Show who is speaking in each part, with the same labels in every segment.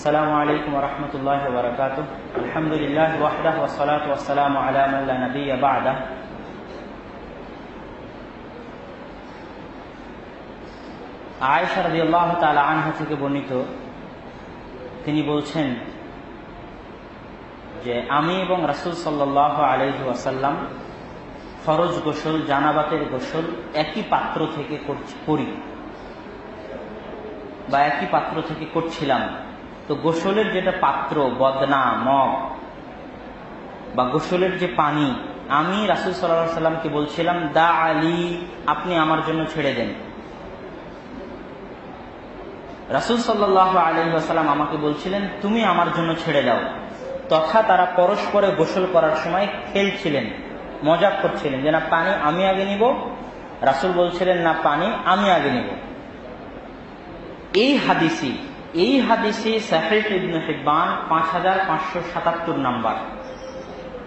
Speaker 1: السلام عليكم ورحمة الله وبركاته الحمد لله وحده والصلاة والسلام على من لا نبي بعده আয়েশা রাদিয়াল্লাহু তাআলা আনহা থেকে বর্ণিত তিনি বলছেন যে আমি এবং রাসূল সাল্লাল্লাহু আলাইহি ওয়াসাল্লাম ফরজ গোসল জানাবাতের গোসল একই পাত্র থেকে করছি- করি বা একই পাত্র থেকে করছিলাম তো গোসলের যেটা পাত্র বদনা মগ, বা গোসলের যে পানি, আমি রাসুল সাল্লাহ সাল্লামকে বলছিলাম, দা আলী, আপনি আমার জন্য ছেড়ে দেন। রাসুল সাল্লাহ আলহিহাসাল্লাম আমাকে বলছিলেন, তুমি আমার জন্য ছেড়ে দাও। তথা তারা পরস্পরে গোসল করার সময় খেলছিলেন, মজাক করছিলেন, যে, না, পানি আমি আগে নিব। রাসুল বলছিলেন, না, পানি আমি আগে নিব। এই হাদিসি এই হাদিসে সাহেব ইবনে হিব্বান পাঁচ হাজার পাঁচশো সাতাত্তর নম্বর।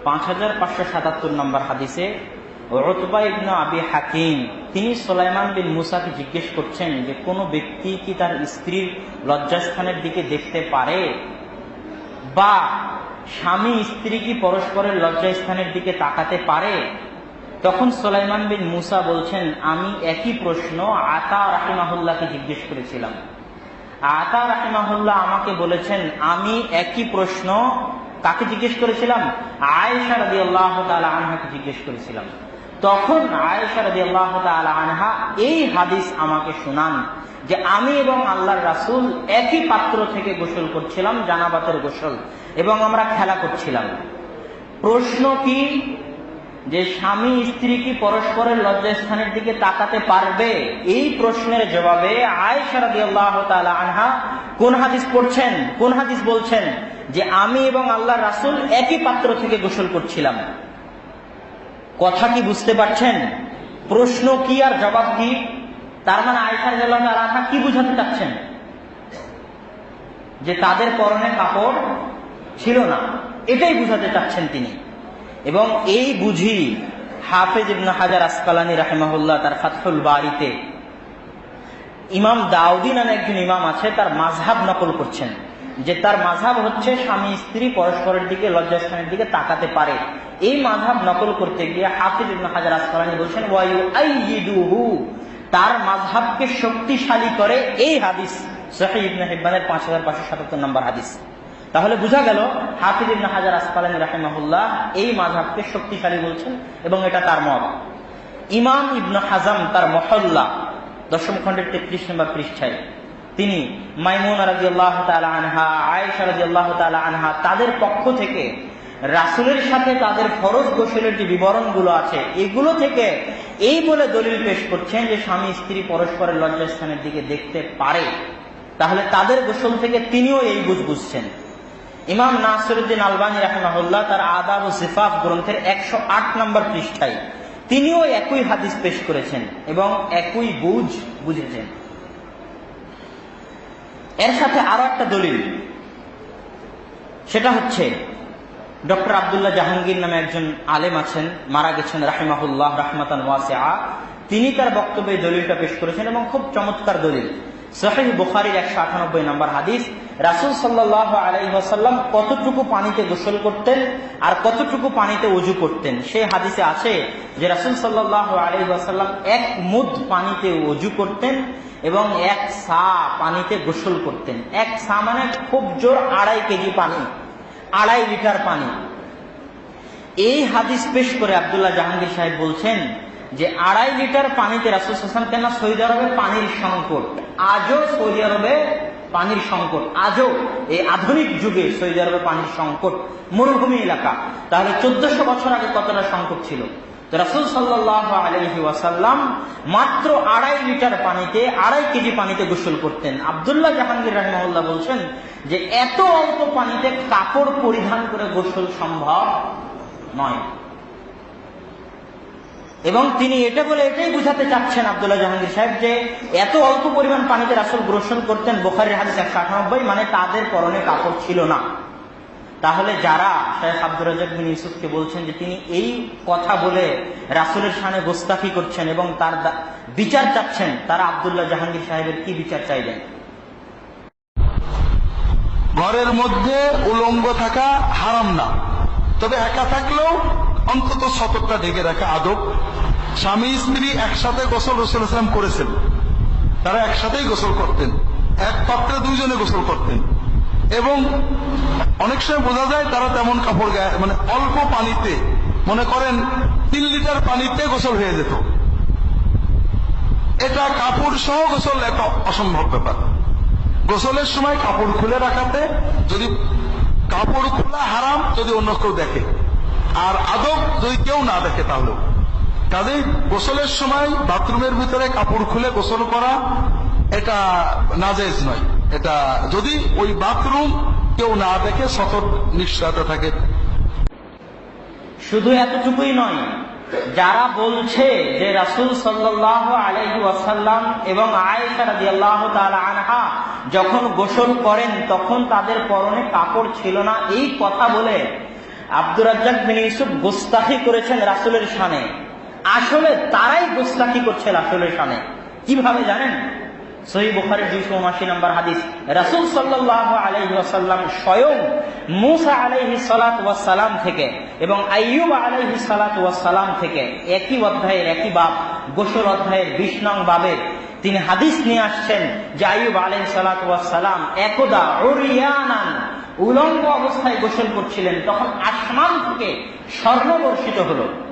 Speaker 1: পাঁচ হাজার পাঁচশো সাতাত্তর নম্বর হাদিসে রতবা ইবনু আবি হাকিম, তিনি সোলাইমান বিন মুসাকে জিজ্ঞেস করছেন যে কোনো ব্যক্তি কি তার স্ত্রীর লজ্জাস্থানের দিকে দেখতে পারে? বা স্বামী স্ত্রী কি পরস্পরের লজ্জাস্থানের দিকে তাকাতে পারে? তখন সোলাইমান বিন মুসা বলছেন, আমি একই প্রশ্ন আতা রাহিমাহুল্লাহকে জিজ্ঞেস করেছিলাম। আতা রাহিমাহুল্লাহ আমাকে বলেছেন, আমি একই প্রশ্ন কাকে জিজ্ঞেস করেছিলাম? আয়েশা রাদি আল্লাহ আনহাকে জিজ্ঞেস করেছিলাম। তখন আয়েশা রাদি আল্লাহ আনহা এই হাদিস আমাকে শোনান যে আমি এবং আল্লাহর রাসুল একই পাত্র থেকে গোসল করছিলাম, জানাবাতের গোসল, এবং আমরা খেলা করছিলাম। প্রশ্ন কি? যে স্বামী স্ত্রী কি পরস্পরের লজ্জাস্থানের দিকে তাকাতে পারবে? এই প্রশ্নের জবাবে আয়েশা রাদিয়াল্লাহু তাআলা আনহা কোন হাদিস পড়ছেন? কোন হাদিস বলছেন যে আমি এবং আল্লাহ রাসুল একই পাত্র থেকে গোসল করছিলাম। কথা কি বুঝতে পারছেন? প্রশ্ন কি আর জবাব কি? তার মানে তাআলা আনহা কি বুঝাতে চাচ্ছেন? যে তাদের পরনে কাপড় ছিল না। এটাই বুঝাতে চাচ্ছেন তিনি। এবং এই বুঝি হাফেজ ইবনে হাজার আসকালানি রাহেমাহুল্লাহ তার ফাতহুল বাড়িতে ইমাম দাউদি নামে একজন ইমাম আছে, তার মাঝহাব নকল করছেন। যে তার মাঝহাব হচ্ছে স্বামী, স্ত্রী পরস্পরের দিকে, লজ্জাস্থানের দিকে তাকাতে পারে। এই মাঝহাব নকল করতে গিয়ে হাফিজ ইবনে হাজার আসকালানি বলছেন ওয়াইউ আইয়িদুহু তার মাঝহাবকে শক্তিশালী করে এই হাদিস হিব্বানের পাঁচ হাজার পাঁচশো সাতাত্তর নম্বর হাদিস। তাহলে বোঝা গেল হাফিজ ইবনে হাজার আসকালানি রাহিমাহুল্লাহ এই মাঝহাবকে শক্তিশালী বলছেন এবং এটা তার মত। ইমাম ইবনে হাজাম তার মহল্লা, দশম খণ্ডের তেত্রিশ নম্বর পৃষ্ঠায়, তিনি মাইমুন রাজি আল্লাহ আনহা, আয়েশা রাজি আল্লাহ আনহা তাদের পক্ষ থেকে রাসুলের সাথে তাদের ফরজ গোসলের যে বিবরণগুলো আছে, এগুলো থেকে এই বলে দলিল পেশ করছেন যে স্বামী স্ত্রী পরস্পরের লজ্জাস্থানের দিকে দেখতে পারে। তাহলে তাদের গোসল থেকে তিনিও এই বুঝ বুঝছেন। ইমাম নাসরুদ্দিন আলবানী রাহমাহুল্লাহ তার আদাব ও সিফাফ গ্রন্থের একশো আট নম্বর পৃষ্ঠায় তিনিও একই হাদিস পেশ করেছেন এবং একই বুঝ বুঝেছেন। এর সাথে আরও একটা দলিল। সেটা হচ্ছে, ডক্টর আবদুল্লাহ জাহাঙ্গীর নামে একজন আলেম আছেন, মারা গেছেন রাহিমাহুল্লাহ রহমাতান ওয়াসিআ। তিনি তার বক্তব্যে দলিলটা পেশ করেছেন এবং খুব চমৎকার দলিল। সহিহ বুখারির একশো আটানব্বই নম্বর হাদিস, রাসুল সাল্লাহ আলাইসাল্লাম কতটুকু পানিতে গোসল করতেন আর কতটুকু পানিতে উজু করতেন? সেই হাদিসে আছে যে রাসুল সাল্লাহ আলাইসাল্লাম এক মুদ পানিতে উজু করতেন এবং এক সা পানিতে গোসল করতেন। এক সা মানে খুব জোর আড়াই কেজি পানি, আড়াই লিটার পানি। এই হাদিস পেশ করে আবদুল্লাহ জাহাঙ্গীর সাহেব বলছেন যে আড়াই লিটার পানিতে রাসুল হাসান কেন সৌদি আরবে পানির সংকট? আজও সৌদি আরবে পানির সংকট, আজও এই আধুনিক যুগে সৌদি আরবে পানির সংকট, মরুভূমি এলাকা। তাহলে চোদ্দশো বছর আগে কতটা সংকট ছিল? রাসুল সাল্লাহ আলহি ওয়াসাল্লাম মাত্র আড়াই লিটার পানিতে আড়াই কেজি পানিতে গোসল করতেন। আবদুল্লাহ জাহাঙ্গীর রহমাউল্লাহ বলছেন যে এত অল্প পানিতে কাপড় পরিধান করে গোসল সম্ভব নয়। এবং তিনি এটা বলে এটাই বুঝাতে চাচ্ছেন আবদুল্লাহ জাহাঙ্গীর সাহেব যে এত অল্প পরিমাণ পানিতে রাসুল গোসল করতেন, বোখারির হাদিস একশো আটানব্বই মানে তাদের পরনে কাপড় ছিল না। তাহলে যারা, শেখ আব্দুর রাজাক বিন ইউসুফকে বলছেন যে তিনি এই কথা বলে রাসুলের সামনে গোস্তাফি করছেন এবং তার বিচার চাচ্ছেন, তারা আবদুল্লাহ জাহাঙ্গীর সাহেবের কি বিচার চাইবেন?
Speaker 2: ঘরের মধ্যে উলঙ্গ থাকা হারাম না। তবে একা থাকলেও অন্তত সতর্কটা ঢেকে রাখা আদব। স্বামী স্ত্রী একসাথে গোসল রসুল ইসলাম করেছেন। তারা একসাথেই গোসল করতেন। এক পাত্রে দুইজনে গোসল করতেন। এবং অনেক সময় বোঝা যায় তারা তেমন কাপড় গায়ে মানে অল্প পানিতে, মনে করেন তিন লিটার পানিতে গোসল হয়ে যেত। এটা কাপড় সহ গোসল একটা অসম্ভব ব্যাপার। গোসলের সময় কাপড় খুলে রাখাতে যদি কাপড় খোলা হারাম, যদি অন্য কেউ দেখে। আর আদব যদি কেউ না দেখে তাহলেও। কাজেই গোসলের সময় বাথরুমের ভিতরে কাপড় খুলে গোসল করা এটা নাজেজ নয়। এটা যদি ওই বাথরুম কেউ না দেখে, সতর্ক নিশ্চয়তা থাকে।
Speaker 1: শুধু এতটুকুই নয়, যারা বলছে যে রাসূল সাল্লাল্লাহু আলাইহি ওয়াসাল্লাম এবং আয়েশা রাদিয়াল্লাহু তাআলা আনহা যখন গোসল করেন, তখন তাদের পরনে কাপড় ছিল না। এই কথা বলে আব্দুর রাজ্জাক বিন ইউসুফ গোস্তাখি করেছেন রাসূলের শানে। আসলে তারাই গোস্তাখি করছে রাসূলের শানে কীভাবে জানেন? সহি বুখারের দুইশো উনআশি নম্বর হাদিস, রাসূল আলাইহি ওয়াসাল্লাম স্বয়ং মুসা আলাইহি সালাত থেকে এবং আইয়ুব আলাইহি সালাত থেকে একই অধ্যায়ের একই বাব গোসল অধ্যায়ের বিশ নং বাবের তিনি হাদিস নিয়ে আসছেন যে আইয়ুব আলাইহি সালাত একদা উরিয়ানান উলঙ্গ অবস্থায় গোসল করছিলেন, তখন আসমান থেকে স্বর্ণ বর্ষিত হলো।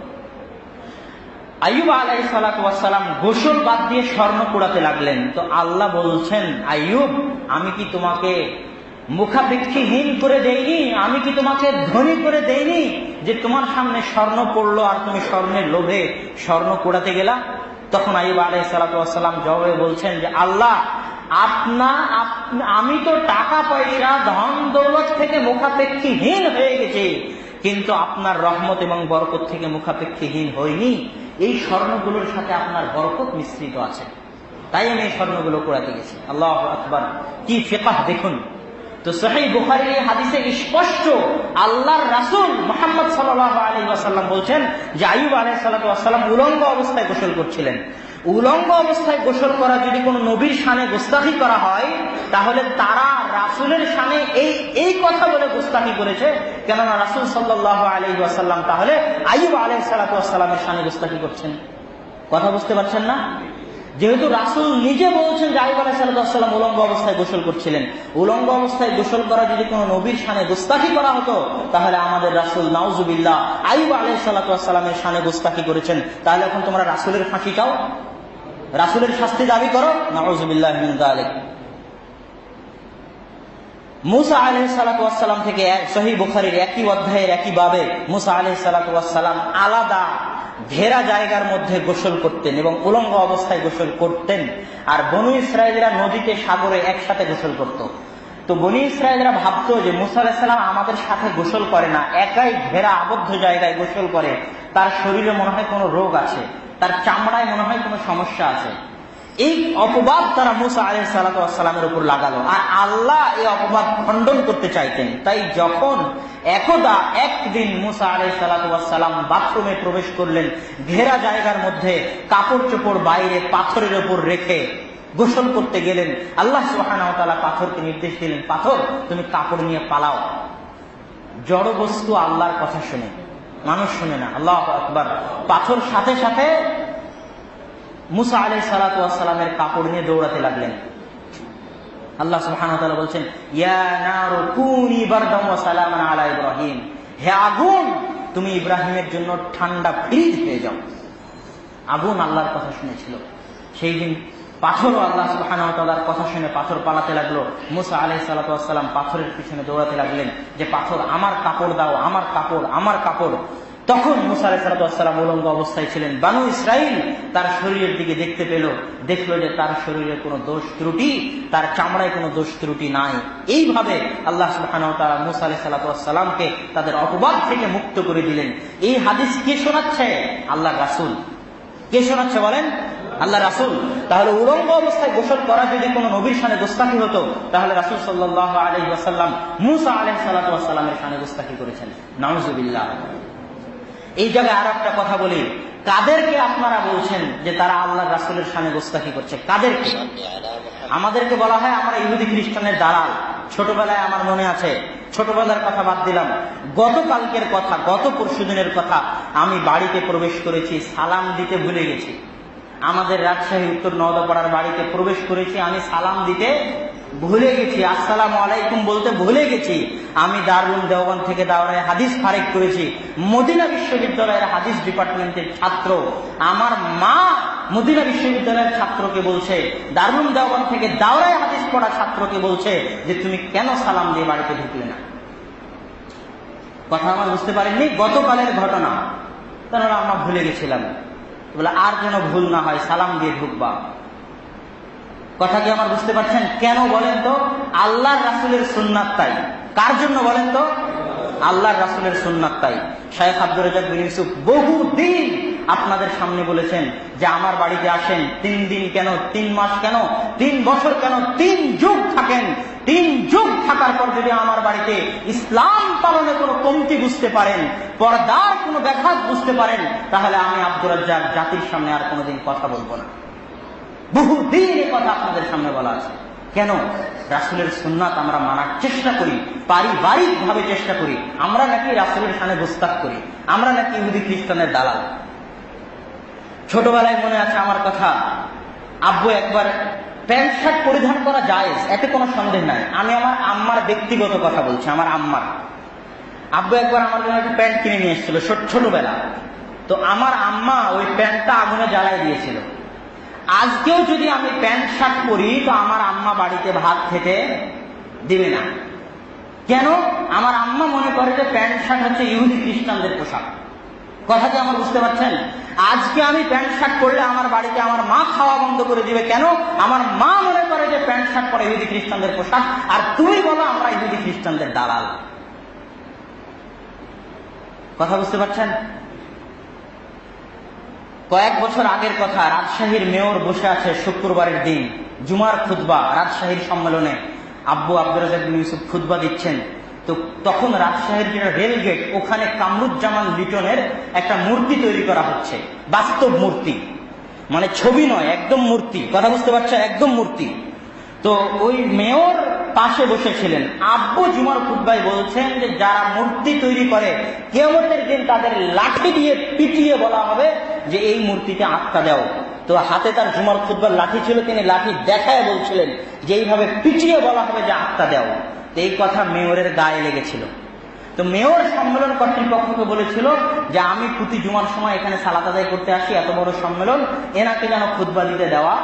Speaker 1: আইয়ুব আলাই সালাম গোসল বাদ দিয়ে স্বর্ণ কুড়াতে লাগলেন। তো আল্লাহ বলছেন, আইয়ুব, আমি কি তোমাকে মুখাপেক্ষীহীন করে দেইনি? আমি কি তোমাকে ধনী করে দেইনি যে তোমার সামনে স্বর্ণ পড়ল আর তুমি স্বর্ণের লোভে স্বর্ণ কুড়াতে গেলা? তখন আইয়ুব আলাই সালাম জবাবে বলছেন যে, আল্লাহ, আপনা আমি তো টাকা পয়সা, ধন দৌলত থেকে মুখাপেক্ষীহীন হয়ে গেছি, কিন্তু আপনার রহমত এবং বরকত থেকে মুখাপেক্ষীহীন হয়নি এই স্বর্ণগুলোর সাথে আপনার বরকত মিশ্রিত আছে। তাই আমি এই স্বর্ণগুলো করাতে গেছি আল্লাহ আকবর। কি ফেকাহ দেখুন। তো সোহাই বুহারি হাদিসে স্পষ্ট আল্লাহর রাসুল মোহাম্মদ সাল্লাহ আলী আসাল্লাম বলছেন যে আইব আলাই সাল্লাম উলঙ্গ অবস্থায় গোসল করছিলেন। উলঙ্গ অবস্থায় গোসল করা যদি কোনো নবীর সানে গোস্তাখি করা হয়, তাহলে তারা রাসূলের শানে এই এই কথা বলে গোস্তাখি করেছে। কেননা রাসূল সাল্লাল্লাহু আলাইহি ওয়াসাল্লাম তাহলে আইয়ুব আলাইহিস সালাতু ওয়াসাল্লামের শানে গোস্তাখি করছেন। কথা বুঝতে পারছেন না? যেহেতু রাসূল নিজে বলছেন যে আইব আলাহ সাল্লাম উলঙ্গ অবস্থায় গোসল করছিলেন, উলঙ্গ অবস্থায় গোসল করা যদি কোনো নবীর সানে গোস্তাখি করা হতো, তাহলে আমাদের রাসূল নাউজুবিল্লাহ আইব আলাহ সাল্লামের সানে গোস্তাখি করেছেন। তাহলে এখন তোমরা রাসূলের ফাঁসি চাও? রাসূলের শাস্তি দাবি করো নাউজুবিল্লাহ মিন মুসা আলহ সালাতাম থেকে সহি বুখারির একই অধ্যায়ের একই বাবে মুসা আলহ সালাতাম আলাদা ঘেরা জায়গার মধ্যে গোসল করতেন এবং উলঙ্গ অবস্থায় গোসল করতেন। আর বনু ইসরায়েলরা নদীতে সাগরে একসাথে গোসল করত। তো বনি ইসরায়েলরা ভাবতো যে মুসা আলাহিসাল্লাম আমাদের সাথে গোসল করে না, একাই ঘেরা আবদ্ধ জায়গায় গোসল করে, তার শরীরে মনে হয় কোনো রোগ আছে। তার চামড়ায় মনে হয় কোনো সমস্যা আছে। এই অপবাদ তারা মুসা আলহ সালাতামের উপর লাগালো। আর আল্লাহ এই অপবাদ খণ্ডন করতে চাইতেন। তাই যখন একদা একদিন মুসা আলহ সালাতাম বাথরুমে প্রবেশ করলেন, ঘেরা জায়গার মধ্যে কাপড় চোপড় বাইরে পাথরের উপর রেখে গোসল করতে গেলেন, আল্লাহ সুহানা পাথরকে নির্দেশ দিলেন, পাথর, তুমি কাপড় নিয়ে পালাও। জড় বস্তু আল্লাহর কথা শুনে, মানুষ শুনে না, আল্লাহ আকবার। পাথর সাথে সাথে মুসা আলাই সালাতামের কাপড় নিয়ে দৌড়াতে লাগলেন। আল্লাহ তাআলা বলছেন আলা ইব্রাহিম। হে আগুন, তুমি ইব্রাহিমের জন্য ঠান্ডা ফ্রিজ হয়ে যাও। আগুন আল্লাহর কথা শুনেছিল। সেই দিন পাথরও আল্লাহ ওয়া কথা শুনে পাথর পালাতে লাগল। মুসা আলাইহিস সালাতু ওয়াস সালাম পাথরের পিছনে দৌড়াতে লাগলেন যে, পাথর, আমার কাপড় দাও, আমার কাপড় আমার কাপড়। তখন মুসা আলাইহিস সালাম উলঙ্গ অবস্থায় ছিলেন। বানু ইসরাইল তার শরীরের দিকে দেখতে পেল। দেখল যে তার শরীরে কোনো দোষ ত্রুটি, তার চামড়ায় কোনো দোষ ত্রুটি নাই। এইভাবে আল্লাহ সুবহানাহু ওয়া তাআলা মুসা আলাইহিস সালাতু তাদের অপবাদ থেকে মুক্ত করে দিলেন। এই হাদিস কে শোনাচ্ছে? আল্লাহ রাসূল। কে শোনাচ্ছে বলেন? আল্লাহ রাসুল। তাহলে উলঙ্গ অবস্থায় গোসল করা যদি কোনো নবীর সানে গোস্তাকি হতো, তাহলে রাসুল সাল্লাহ আলহি আসাল্লাম মুসা আলহ সাল্লামের সানে গোস্তাকি করেছেন। নাউজুবিল্লাহ। এই জায়গায় আর একটা কথা বলি। কাদেরকে আপনারা বলছেন যে তারা আল্লাহ রাসুলের সামনে গোস্তাকি করছে? কাদেরকে? আমাদেরকে বলা হয় আমরা ইহুদি খ্রিস্টানের দালাল। ছোটবেলায় আমার মনে আছে, ছোটবেলার কথা বাদ দিলাম। গতকালকের কথা, গত পরশু কথা আমি বাড়িতে প্রবেশ করেছি, সালাম দিতে ভুলে গেছি। আমাদের রাজশাহী উত্তর নওদাপাড়ার বাড়িতে প্রবেশ করেছি, আমি সালাম দিতে ভুলে গেছি, আসসালাম আলাইকুম বলতে ভুলে গেছি। আমি দারুল দেওয়ান থেকে দাওরায় হাদিস ফারেক করেছি। মদিনা বিশ্ববিদ্যালয়ের হাদিস ডিপার্টমেন্টের ছাত্র। আমার মা মদিনা বিশ্ববিদ্যালয়ের ছাত্রকে বলছে, দারুল দেওয়ান থেকে দাওরায় হাদিস পড়া ছাত্রকে বলছে যে, তুমি কেন সালাম দিয়ে বাড়িতে ঢুকলে না? কথা আমার বুঝতে পারেননি? গতকালের ঘটনা। তাহলে আমরা ভুলে গেছিলাম। বলে, আর যেন ভুল না হয়, সালাম দিয়ে ঢুকবা। কথা কি আমার বুঝতে পারছেন? কেন বলেন তো? আল্লাহর রাসুলের সুন্নাত তাই। কার জন্য বলেন তো? আল্লাহর রাসুলের সুন্নাত তাই। শাহেখ আব্দুর রাজাক বিন ইউসুফ বহু দিন আপনাদের সামনে বলেছেন যে আমার বাড়িতে আসেন। তিন দিন কেন? তিন মাস কেন? তিন বছর কেন? তিন যুগ থাকেন। তিন যুগ থাকার পর যদি আমার বাড়িতে ইসলাম পালনে কোনো কমতি বুঝতে পারেন, পর্দার কোনো ব্যাঘাত বুঝতে পারেন, তাহলে আমি আব্দুর রাজ্জাক জাতির সামনে আর কোনোদিন কথা বলব না। বহুদিন এ কথা আপনাদের সামনে বলা আছে। কেন? রাসুলের সুন্নাত আমরা মানার চেষ্টা করি পারিবারিক ভাবে চেষ্টা করি। আমরা নাকি রাসুলের সামনে গোস্তাক করি, আমরা নাকি ইহুদি খ্রিস্টানের দালাল। ছোটবেলায় মনে আছে আমার কথা, আব্বু একবার প্যান্ট শার্ট পরিধান করা যায় এতে কোনো সন্দেহ নাই। আমি আমার আম্মার ব্যক্তিগত কথা বলছি, আমার আম্মার। আব্বু একবার আমার জন্য একটা প্যান্ট কিনে নিয়ে এসেছিল, ছোট- ছোটবেলা। তো আমার আম্মা ওই প্যান্টটা আগুনে জ্বালাই দিয়েছিল। আজকেও যদি আমি প্যান্ট শার্ট পরি, তো আমার আম্মা বাড়িতে ভাত খেতে দিবে না। কেন? আমার আম্মা মনে করে যে প্যান্ট শার্ট হচ্ছে ইহুদি খ্রিস্টানদের পোশাক। কথা কি আমার বুঝতে পারছেন? আজকে আমি প্যান্ট শার্ট পরলে আমার বাড়িতে আমার মা খাওয়া বন্ধ করে দিবে কেন? আমার মা মনে করে যে প্যান্ট শার্ট পরে ইহুদি খ্রিস্টানদের পোশাক, আর তুমি বলো আমরা ইহুদি খ্রিস্টানদের দালাল। কথা বুঝতে পারছেন? কয়েক বছর আগের কথা, রাজশাহীর মেয়র বসে আছে শুক্রবারের দিন, জুমার খুতবা, রাজশাহীর সম্মেলনে। আব্বু বিন ইউসুফ খুতবা দিচ্ছেন। তো তখন রাজশাহীর যেটা রেল গেট ওখানে কামরুজ্জামান লিটনের একটা মূর্তি তৈরি করা হচ্ছে, বাস্তব মূর্তি। মানে ছবি নয়, একদম মূর্তি। কথা বুঝতে পারছ? একদম মূর্তি। তো ওই মেয়র পাশে বসেছিলেন। আব্বু জুমার খুদ্াই বলছেন যে, যারা মূর্তি তৈরি করে কেমতের দিন তাদের লাঠি দিয়ে পিটিয়ে বলা হবে যে, এই মূর্তিতে আত্মা দাও। তো হাতে তার জুমার খুদ্বার লাঠি ছিল, তিনি লাঠি দেখায় বলছিলেন যে, এইভাবে পিটিয়ে বলা হবে যে, আত্মা দেও। এই কথা মেয়রের গায়ে লেগেছিল। তো মেয়র সম্মেলন কর্তৃপক্ষকে বলেছিল যে, আমি প্রতি জুমার সময় এখানে সালাত আদায় করতে আসি, এত বড় সম্মেলন, এনাকে যেন খুদ্া দিতে দেওয়া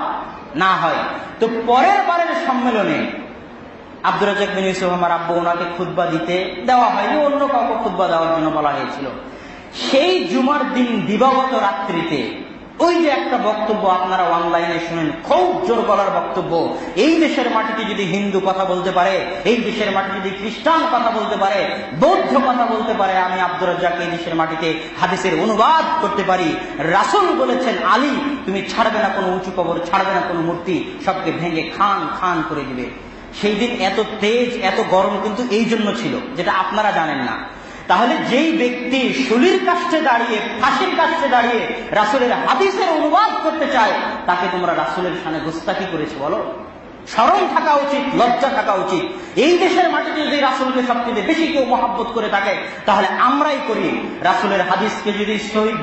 Speaker 1: না হয়। তো পরের বারের সম্মেলনে আব্দুর রাজাক বিন ইউসুফ আমার আব্বু ওনাকে খুদ্া দিতে দেওয়া হয়নি, অন্য কাউকে খুদ্া দেওয়ার জন্য বলা হয়েছিল। সেই জুমার দিন দিবাগত রাত্রিতে ওই যে একটা বক্তব্য আপনারা অনলাইনে শুনেন, খুব জোর বক্তব্য, এই দেশের মাটিতে যদি হিন্দু কথা বলতে পারে, এই দেশের মাটিতে যদি খ্রিস্টান কথা বলতে পারে, বৌদ্ধ কথা বলতে পারে, আমি আব্দুর রাজ্জাক এই দেশের মাটিতে হাদিসের অনুবাদ করতে পারি। রাসুল বলেছেন, আলী, তুমি ছাড়বে না কোনো উঁচু কবর, ছাড়বে না কোনো মূর্তি, সবকে ভেঙে খান খান করে দিবে। সেই দিন এত তেজ, এত গরম কিন্তু এই জন্য ছিল, যেটা আপনারা জানেন না। তাহলে যেই ব্যক্তি শুলির কাছে দাঁড়িয়ে, ফাঁসির কাছে দাঁড়িয়ে রাসুলের হাদিসের অনুবাদ করতে চায়, তাকে তোমরা রাসুলের সামনে গোস্তাকি করেছ, বলো। স্মরণ থাকা উচিত, লজ্জা থাকা উচিত। এই দেশের মাটিতে যদি রাসুলকে সবচেয়ে বেশি কেউ মহাব্বত করে থাকে, তাহলে আমরাই করি। রাসুলের হাদিসকে যদি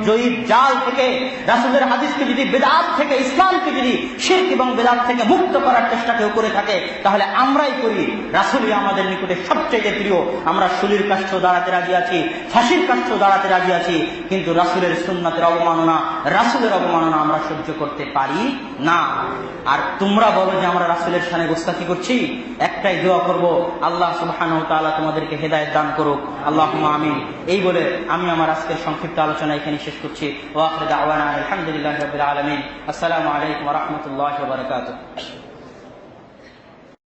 Speaker 1: জয়ীদ জাল থেকে, রাসুলের হাদিসকে যদি বেদাত থেকে, ইসলামকে যদি শির্ক এবং বেদাত থেকে মুক্ত করার চেষ্টা কেউ করে থাকে, তাহলে আমরাই করি। রাসুলই আমাদের নিকটে সবচেয়ে প্রিয়। আমরা শুলির কাষ্ঠ দাঁড়াতে রাজি আছি, ফাঁসির কাষ্ঠ দাঁড়াতে রাজি আছি, কিন্তু রাসুলের সুন্নাতের অবমাননা, রাসুলের অবমাননা আমরা সহ্য করতে পারি না। আর তোমরা বলো যে আমরা রাসুলের সামনে গোস্তাকি করছি, একটাই দোয়া করব, আল্লাহ সুবহান তোমাদেরকে হেদায়ত দান করুক। আল্লাহ আমিন। এই বলে আমি আমার আজকের সংক্ষিপ্ত আলোচনা এখানে শেষ করছি। ওয়াফরদ আখিরু আলহামদুলিল্লাহ রাব্বিল আসসালামু আলাইকুম রহমতুল্লাহ বারাকাতুহু।